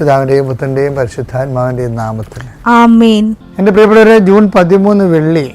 പിതാവിന്റെയും പുത്രന്റെയും പരിശുദ്ധാത്മാവിന്റെയും നാമത്തിൽ. ആമേൻ. എന്റെ പ്രിയപ്പെട്ടവരെ ജൂൺ പതിമൂന്ന് വെള്ളി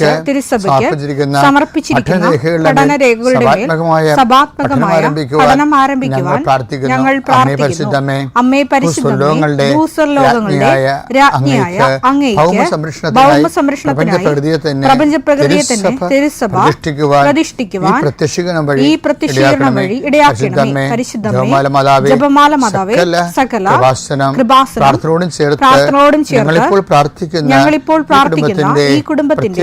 കുറിച്ച് തിരുസഭയ്ക്ക് സമർപ്പിച്ചിരിക്കുന്ന പഠനരേഖകളുടെ മേൽ സഭാത്മകമായ പഠനം ആരംഭിക്കുവാൻ ഞങ്ങൾ പ്രാർത്ഥിക്കുന്നു. അമ്മേ പരിശുദ്ധമേ ഭൂസ്വർലോകങ്ങളുടെ രാജ്ഞിയായ അങ്ങേക്ക് ഭൗമ സംരക്ഷണത്തിനായി പ്രപഞ്ച പ്രകൃതിയെ തന്നെ തിരുസഭ പ്രതിഷ്ഠിക്കുവാൻ ഈ പ്രത്യക്ഷീകരണം വഴി ഇടയാക്കണമേ. പരിശുദ്ധമേ ജപമാല മാതാവേ സകല കൃപാസനം പ്രാർത്ഥനയോടും ചേർത്ത് ഞങ്ങളിപ്പോൾ പ്രാർത്ഥിക്കുന്ന ഞങ്ങളിപ്പോൾ ഈ കുടുംബത്തിന്റെ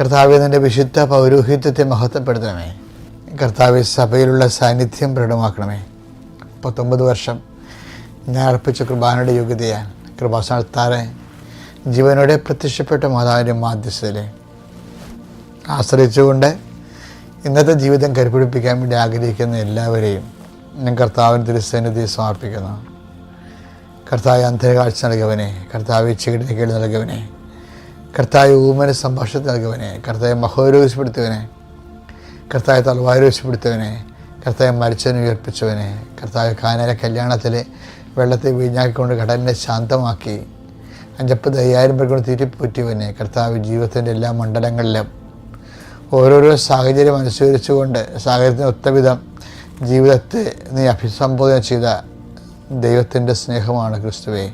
കർത്താവെ നിന്റെ വിശുദ്ധ പൗരോഹിത്യത്തെ മഹത്വപ്പെടുത്തണമേ. കർത്താവ് സഭയിലുള്ള സാന്നിധ്യം പ്രകടമാക്കണമേ. പത്തൊമ്പത് വർഷം ഞാൻ അർപ്പിച്ച കൃപാനയുടെ യോഗ്യതയാൽ കൃപാസ്ഥാനത്താറെ ജീവനോടെ പ്രത്യക്ഷപ്പെട്ട മാതാവിന്റെ മാധ്യസ്ഥരെ ആശ്രയിച്ചുകൊണ്ട് ഇന്നത്തെ ജീവിതം കരുപിടിപ്പിക്കാൻ വേണ്ടി ആഗ്രഹിക്കുന്ന എല്ലാവരെയും ഞാൻ കർത്താവിന് തിരുസന്നിധി സമർപ്പിക്കുന്നു. കർത്താവ് അന്ധരകാഴ്ച നൽകവനെ കർത്താവ് കേട് നൽകവനെ കർത്താവ് ഊമന സംഭാഷണത്തിൽ നൽകുവനെ. കർത്താവ് മഹോരോഗ്യപ്പെടുത്തുവനെ കർത്താവ് തലവാരോഗ്യപ്പെടുത്തുവനെ കർത്തായ മരിച്ചവനെ ഉയർപ്പിച്ചവനെ. കർത്തായ കാനല കല്യാണത്തിൽ വെള്ളത്തെ വീഞ്ഞാക്കിക്കൊണ്ട് കടലിനെ ശാന്തമാക്കി. അഞ്ചപ്പത് അയ്യായിരം പേർ കൊണ്ട് തീറ്റിപ്പൂറ്റിയവനെ. കർത്താവ് ജീവിതത്തിന്റെ എല്ലാ മണ്ഡലങ്ങളിലും ഓരോരോ സാഹചര്യം അനുസരിച്ചുകൊണ്ട് സാഹചര്യത്തിന് ഒത്തവിധം ജീവിതത്തെ നീ അഭിസംബോധന ചെയ്ത ദൈവത്തിന്റെ സ്നേഹമാണ് ക്രിസ്തുവേ.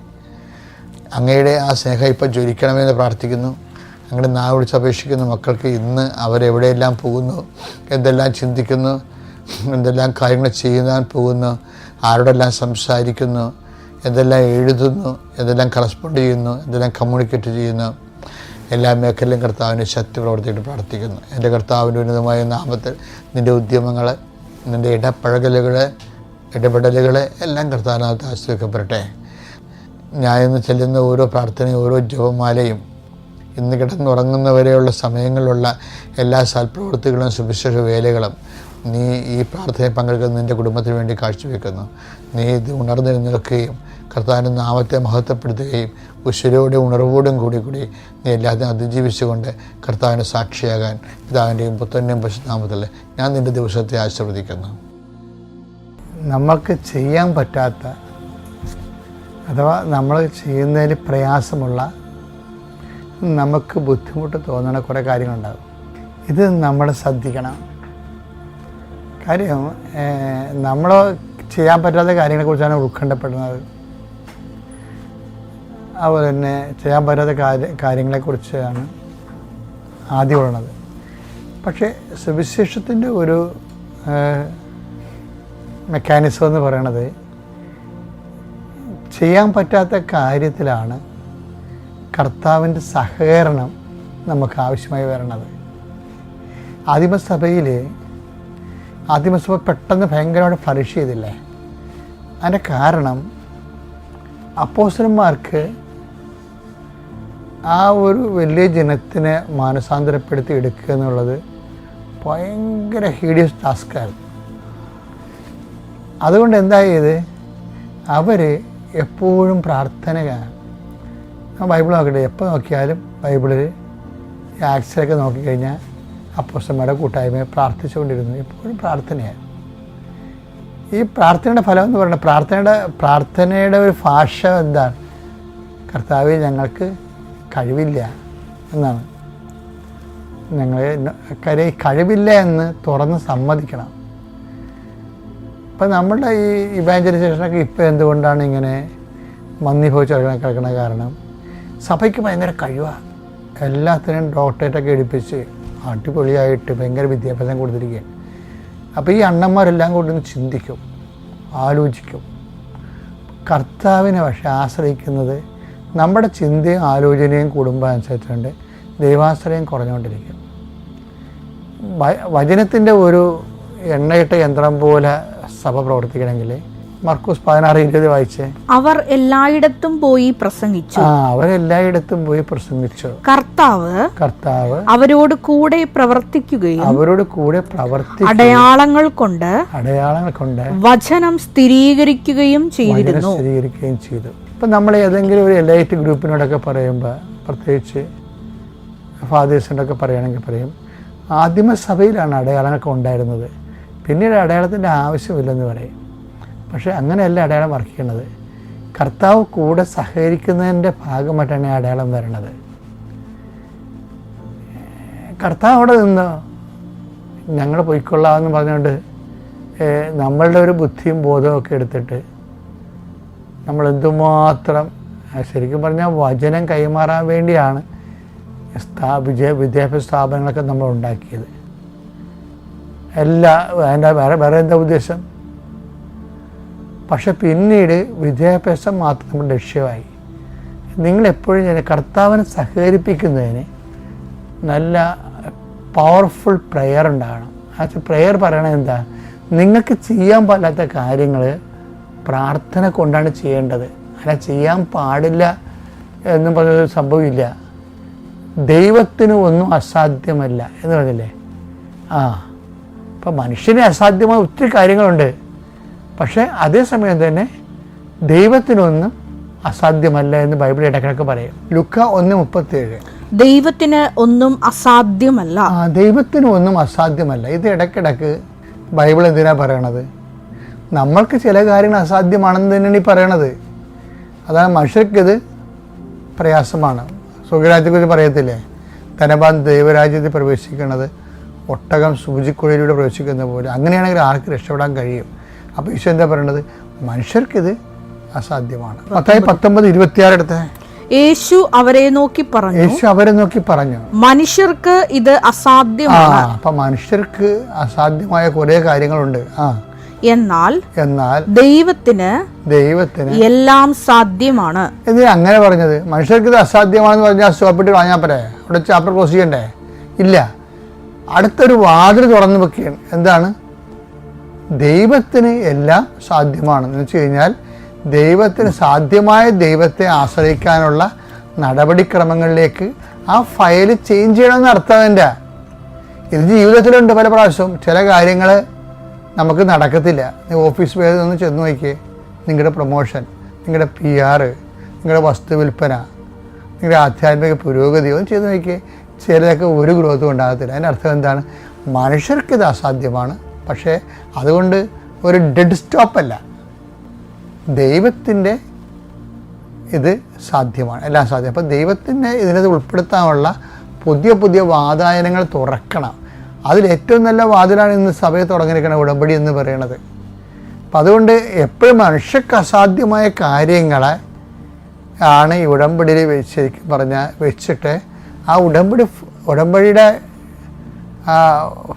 അങ്ങയുടെ ആ സ്നേഹം ഇപ്പം ജ്വലിക്കണമെന്ന് പ്രാർത്ഥിക്കുന്നു. അങ്ങനെ നാ വിളിച്ച് അപേക്ഷിക്കുന്ന മക്കൾക്ക് ഇന്ന് അവരെവിടെയെല്ലാം പോകുന്നു? എന്തെല്ലാം ചിന്തിക്കുന്നു? എന്തെല്ലാം കാര്യങ്ങൾ ചെയ്യുവാൻ പോകുന്നു? ആരോടെല്ലാം സംസാരിക്കുന്നു? എന്തെല്ലാം എഴുതുന്നു? എന്തെല്ലാം കറസ്പോണ്ട് ചെയ്യുന്നു? എന്തെല്ലാം കമ്മ്യൂണിക്കേറ്റ് ചെയ്യുന്നു? എല്ലാ മേഖലയിലും കർത്താവിനെ ശക്തി പ്രവർത്തിയിട്ട് പ്രാർത്ഥിക്കുന്നു. എന്റെ കർത്താവിന്റെ ഉന്നതമായ നാമത്തിൽ നിന്റെ ഉദ്യമങ്ങൾ നിന്റെ ഇടപഴകലുകൾ ഇടപെടലുകൾ എല്ലാം കർത്താവിനകത്ത് ആശ്രയിക്കപ്പെടട്ടെ. ഞാൻ ഇന്ന് ചെല്ലുന്ന ഓരോ പ്രാർത്ഥനയും ഓരോ ജപമാലയും ഇന്ന് കിടന്നുറങ്ങുന്നവരെയുള്ള സമയങ്ങളിലുള്ള എല്ലാ സൽപ്രവൃത്തികളും സുവിശേഷ വേലകളും നീ ഈ പ്രാർത്ഥനയിൽ പങ്കെടുക്കുന്ന നിന്റെ കുടുംബത്തിന് വേണ്ടി കാഴ്ചവെക്കുന്നു. നീ ഇത് ഉണർന്നെഴുന്നേൽക്കുകയും കർത്താവിന്റെ നാമത്തെ മഹത്വപ്പെടുത്തുകയും ഉശരോടെ ഉണർവോടും കൂടി കൂടി നീ എല്ലാത്തിനും അതിജീവിച്ചുകൊണ്ട് കർത്താവിന് സാക്ഷിയാകാൻ പിതാവിന്റെയും പുത്രന്റെയും പശുനാമത്തിൽ ഞാൻ നിന്റെ ദിവസത്തെ ആശീർവദിക്കുന്നു. നമുക്ക് ചെയ്യാൻ പറ്റാത്ത അഥവാ നമ്മൾ ചെയ്യുന്നതിൽ പ്രയാസമുള്ള നമുക്ക് ബുദ്ധിമുട്ട് തോന്നുന്ന കുറേ കാര്യങ്ങളുണ്ടാകും. ഇത് നമ്മൾ ശ്രദ്ധിക്കണം. കാര്യം നമ്മൾ ചെയ്യാൻ പറ്റാത്ത കാര്യങ്ങളെക്കുറിച്ചാണ് ഉത്കണ്ഠപ്പെടുന്നത്. അതുപോലെ തന്നെ ചെയ്യാൻ പറ്റാത്ത കാര്യ കാര്യങ്ങളെക്കുറിച്ചാണ് ആദ്യം ഉള്ളത് പക്ഷേ സുവിശേഷത്തിന്റെ ഒരു മെക്കാനിസം എന്ന് പറയണത് ചെയ്യാൻ പറ്റാത്ത കാര്യത്തിലാണ് കർത്താവിന്റെ സഹകരണം നമുക്ക് ആവശ്യമായി വരണത്. ആദിമസഭയിൽ ആദിമസഭ പെട്ടെന്ന് ഭയങ്കരമായിട്ട് ഫ്ലറിഷ് ചെയ്തില്ലേ? അതിന്റെ കാരണം അപ്പോസലന്മാർക്ക് ആ ഒരു വലിയ ജനത്തിനെ മാനസാന്തരപ്പെടുത്തി എടുക്കുക എന്നുള്ളത് ഭയങ്കര ഹീഡിയസ് ടാസ്ക്കായിരുന്നു അതുകൊണ്ട് എന്തായത് അവർ എപ്പോഴും പ്രാർത്ഥനയാണ് ബൈബിൾ നോക്കട്ടെ എപ്പോൾ നോക്കിയാലും ബൈബിളിൽ ആക്സിലൊക്കെ നോക്കിക്കഴിഞ്ഞാൽ അപ്പോസ്റ്റന്മാരുടെ കൂട്ടായ്മയെ പ്രാർത്ഥിച്ചുകൊണ്ടിരുന്നു എപ്പോഴും പ്രാർത്ഥനയാണ്. ഈ പ്രാർത്ഥനയുടെ ഫലം എന്ന് പറയുന്നത് പ്രാർത്ഥനയുടെ പ്രാർത്ഥനയുടെ ഒരു ഭാഷ എന്താണ്? കർത്താവ് ഞങ്ങൾക്ക് കഴിവില്ല എന്നാണ്. ഞങ്ങൾ കരയിൽ കഴിവില്ല എന്ന് തുറന്ന് സമ്മതിക്കണം. ഇപ്പം നമ്മളുടെ ഈ ഇവാഞ്ചലൈസേഷനൊക്കെ ഇപ്പോൾ എന്തുകൊണ്ടാണ് ഇങ്ങനെ മന്ദിഭവിച്ച് കിടക്കുന്ന കാരണം? സഭയ്ക്ക് ഭയങ്കര കഴിവാണ് എല്ലാത്തിനും ഡോക്ടറേറ്റൊക്കെ എടുപ്പിച്ച് അടിപൊളിയായിട്ട് ഭയങ്കര വിദ്യാഭ്യാസം കൊടുത്തിരിക്കുകയാണ്. അപ്പോൾ ഈ അണ്ണന്മാരെല്ലാം കൊണ്ടൊന്ന് ചിന്തിക്കും ആലോചിക്കും. കർത്താവിനെ പക്ഷെ ആശ്രയിക്കുന്നത് നമ്മുടെ ചിന്തയും ആലോചനയും കുടുംബം അനുസരിച്ചുകൊണ്ട് ദൈവാശ്രയം കുറഞ്ഞുകൊണ്ടിരിക്കും. വചനത്തിന്റെ ഒരു എണ്ണയിട്ട യന്ത്രം പോലെ സഭ പ്രവർത്തിക്കണമെങ്കിൽ. മർക്കൂസ് പതിനാറ് ഇരുപത് വായിച്ചേ? അവർ എല്ലായിടത്തും പോയി പ്രസംഗിച്ചു. ആ അവരെല്ലായിടത്തും പോയി പ്രസംഗിച്ചു. കർത്താവ് കർത്താവ് അവരോട് കൂടെ പ്രവർത്തിക്കുകയും അവരോട് കൂടെ പ്രവർത്തി അടയാളങ്ങൾ കൊണ്ട് അടയാളങ്ങൾ കൊണ്ട് വചനം സ്ഥിരീകരിക്കുകയും ചെയ്തിരുന്നു. സ്ഥിരീകരിക്കുകയും ചെയ്തു. ഇപ്പം നമ്മൾ ഏതെങ്കിലും ഒരു എലൈറ്റ് ഗ്രൂപ്പിനോടൊക്കെ പറയുമ്പോൾ പ്രത്യേകിച്ച് ഫാദേഴ്സിനോടൊക്കെ പറയുകയാണെങ്കിൽ പറയും ആദിമസഭയിലാണ് അടയാളങ്ങളൊക്കെ ഉണ്ടായിരുന്നത്. പിന്നീട് അടയാളത്തിന്റെ ആവശ്യമില്ലെന്ന് പറയും. പക്ഷേ അങ്ങനെയല്ല അടയാളം വർക്ക് ചെയ്യണത് കർത്താവ് കൂടെ സഹകരിക്കുന്നതിന്റെ ഭാഗമായിട്ടാണ് ഈ അടയാളം വരണത്. കർത്താവ് അവിടെ നിന്നോ? ഞങ്ങൾ പൊയ്ക്കൊള്ളാമെന്ന് പറഞ്ഞുകൊണ്ട് നമ്മളുടെ ഒരു ബുദ്ധിയും ബോധവും ഒക്കെ എടുത്തിട്ട് നമ്മൾ എന്തുമാത്രം ശരിക്കും പറഞ്ഞാൽ വചനം കൈമാറാൻ വേണ്ടിയാണ് സ്ഥാ വിദ്യ വിദ്യാഭ്യാസ സ്ഥാപനങ്ങളൊക്കെ നമ്മൾ ഉണ്ടാക്കിയത്. എല്ലാ അതിന്റെ വേറെ വേറെ എന്താ ഉദ്ദേശം? പക്ഷെ പിന്നീട് വിദ്യാഭ്യാസം മാത്രം നമ്മുടെ ലക്ഷ്യമായി. നിങ്ങളെപ്പോഴും ഞാൻ കർത്താവിനെ സഹകരിപ്പിക്കുന്നതിന് നല്ല പവർഫുൾ പ്രെയർ ഉണ്ടാകണം. ആ പ്രെയർ പറയണത് എന്താ? നിങ്ങൾക്ക് ചെയ്യാൻ പാടില്ലാത്ത കാര്യങ്ങൾ പ്രാർത്ഥന കൊണ്ടാണ് ചെയ്യേണ്ടത്. അല്ല ചെയ്യാൻ പാടില്ല എന്നും പറഞ്ഞൊരു സംഭവമില്ല ദൈവത്തിന് ഒന്നും അസാധ്യമല്ല എന്ന് പറഞ്ഞില്ലേ? ആ. ഇപ്പം മനുഷ്യന് അസാധ്യമായ ഒത്തിരി കാര്യങ്ങളുണ്ട്. പക്ഷേ അതേസമയം തന്നെ ദൈവത്തിനൊന്നും അസാധ്യമല്ല എന്ന് ബൈബിൾ ഇടക്കിടക്ക് പറയും. ലുക്ക ഒന്ന് മുപ്പത്തിയേഴ്. ദൈവത്തിന് ഒന്നും അസാധ്യമല്ല. ആ ദൈവത്തിന് ഒന്നും അസാധ്യമല്ല. ഇത് ഇടക്കിടക്ക് ബൈബിൾ എന്തിനാ പറയണത്? നമ്മൾക്ക് ചില കാര്യങ്ങൾ അസാധ്യമാണെന്ന് തന്നെയാണ് ഈ പറയണത്. അതാണ് മനുഷ്യർക്കിത് പ്രയാസമാണ്. സ്വർഗരാജ്യത്തെക്കുറിച്ച് പറയത്തില്ലേ? ധനവാൻ ദൈവരാജ്യത്തിൽ പ്രവേശിക്കുന്നത് ഒട്ടകം സൂചിക്കുഴയിലൂടെ പ്രവേശിക്കുന്ന പോലെ അങ്ങനെയാണെങ്കിൽ ആർക്ക് രക്ഷപ്പെടാൻ കഴിയും? അപ്പോൾ ഈശോ എന്താ പറയണത്? മനുഷ്യർക്കിത് അസാധ്യമാണ്. പത്തായി പത്തൊമ്പത് ഇരുപത്തിയാറ് എടുത്തേ. യേശു അവരെ നോക്കി പറഞ്ഞു യേശു അവരെ നോക്കി പറഞ്ഞു. മനുഷ്യർക്ക് ഇത് അസാധ്യമാണ്. അപ്പൊ മനുഷ്യർക്ക് അസാധ്യമായ കുറെ കാര്യങ്ങളുണ്ട്. ആ. എന്നാൽ എന്നാൽ ദൈവത്തിന് ദൈവത്തിന് എല്ലാം സാധ്യമാണ്. എന്തിനാ അങ്ങനെ പറഞ്ഞത്? മനുഷ്യർക്ക് ഇത് അസാധ്യമാണെന്ന് പറഞ്ഞാൽ സ്റ്റോപ്പിട്ട് വാങ്ങാൻ പോരെ? അവിടെ ചാപ്റ്റർ ക്ലോസ് ചെയ്യണ്ടേ? ഇല്ല. അടുത്തൊരു വാതിൽ തുറന്നു വെക്കുകയാണ് എന്താണ്? ദൈവത്തിന് എല്ലാം സാധ്യമാണ്. എന്ന് വെച്ച് കഴിഞ്ഞാൽ ദൈവത്തിന് സാധ്യമായ ദൈവത്തെ ആശ്രയിക്കാനുള്ള നടപടിക്രമങ്ങളിലേക്ക് ആ ഫയൽ ചേഞ്ച് ചെയ്യണമെന്ന് അർത്ഥം എന്റെ ഇത് ജീവിതത്തിലുണ്ട് പല പ്രാവശ്യവും. ചില കാര്യങ്ങൾ നമുക്ക് നടക്കത്തില്ല. ഓഫീസ് പേര് ഒന്ന് ചെന്ന് നോക്കിയേ. നിങ്ങളുടെ പ്രൊമോഷൻ നിങ്ങളുടെ പി ആറ് നിങ്ങളുടെ വസ്തു വിൽപ്പന നിങ്ങളുടെ ആധ്യാത്മിക പുരോഗതി ഒന്ന് ചെയ്ത് നോക്കിയേ. ചിലതൊക്കെ ഒരു ഗ്രോത്തും ഉണ്ടാകത്തില്ല അതിന്റെ അർത്ഥം എന്താണ്? ഇത് അസാധ്യമാണ്. പക്ഷേ അതുകൊണ്ട് ഒരു ഡെഡ് സ്റ്റോപ്പല്ല ദൈവത്തിന്റെ ഇത് സാധ്യമാണ്. എല്ലാം സാധ്യം. അപ്പോൾ ദൈവത്തിന്റെ ഇതിനത് ഉൾപ്പെടുത്താനുള്ള പുതിയ പുതിയ വാതായനങ്ങൾ തുറക്കണം. അതിൽ ഏറ്റവും നല്ല വാതിലാണ് ഇന്ന് സഭയെ തുടങ്ങിയിരിക്കുന്ന ഉടമ്പടി എന്ന് പറയണത്. അപ്പം അതുകൊണ്ട് എപ്പോഴും മനുഷ്യർക്ക് അസാധ്യമായ കാര്യങ്ങളെ ആണ് ഈ ഉടമ്പടിയിൽ വെച്ച് പറഞ്ഞ വെച്ചിട്ട് ആ ഉടമ്പടി ഉടമ്പടിയുടെ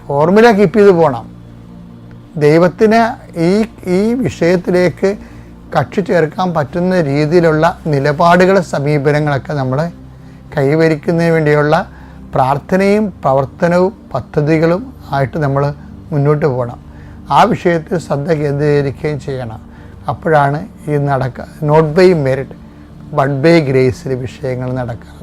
ഫോർമുല കീപ്പ് ചെയ്ത് പോകണം ദൈവത്തിന് ഈ ഈ വിഷയത്തിലേക്ക് കക്ഷി ചേർക്കാൻ പറ്റുന്ന രീതിയിലുള്ള നിലപാടുകൾ സമീപനങ്ങളൊക്കെ നമ്മൾ കൈവരിക്കുന്നതിന് വേണ്ടിയുള്ള പ്രാർത്ഥനയും പ്രവർത്തനവും പദ്ധതികളും ആയിട്ട് നമ്മൾ മുന്നോട്ട് പോകണം ആ വിഷയത്തിൽ ശ്രദ്ധ കേന്ദ്രീകരിക്കുകയും ചെയ്യണം. അപ്പോഴാണ് ഈ നടക്ക not by merit but by ഗ്രേസിൽ വിഷയങ്ങൾ നടക്കുന്നത്